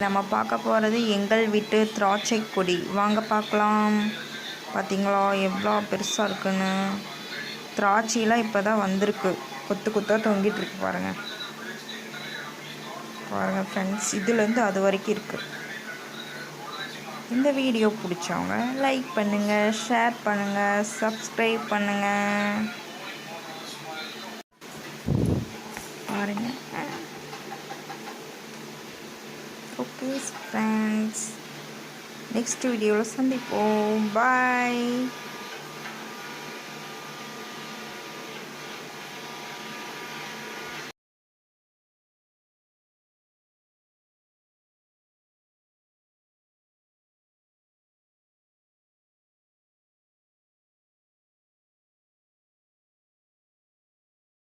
நம்ம பார்க்க போகிறது எங்கள் வீட்டு திராட்சை கொடி. வாங்க பார்க்கலாம். பார்த்தீங்களா எவ்வளோ பெருசாக இருக்குன்னு. திராட்சையெலாம் இப்போ தான் வந்திருக்கு. கொத்து கொத்தாக தொங்கிட்டு இருக்கு பாருங்கள் பாருங்கள் ஃப்ரெண்ட்ஸ் இதுலேருந்து அது வரைக்கும் இருக்குது இந்த வீடியோ பிடிச்சவங்க லைக் பண்ணுங்கள் ஷேர் பண்ணுங்கள் சப்ஸ்கிரைப் பண்ணுங்கள் பாருங்கள் ஓகே ஃப்ரெண்ட்ஸ் நெக்ஸ்ட் வீடியோவில் சந்திப்போம் பாய்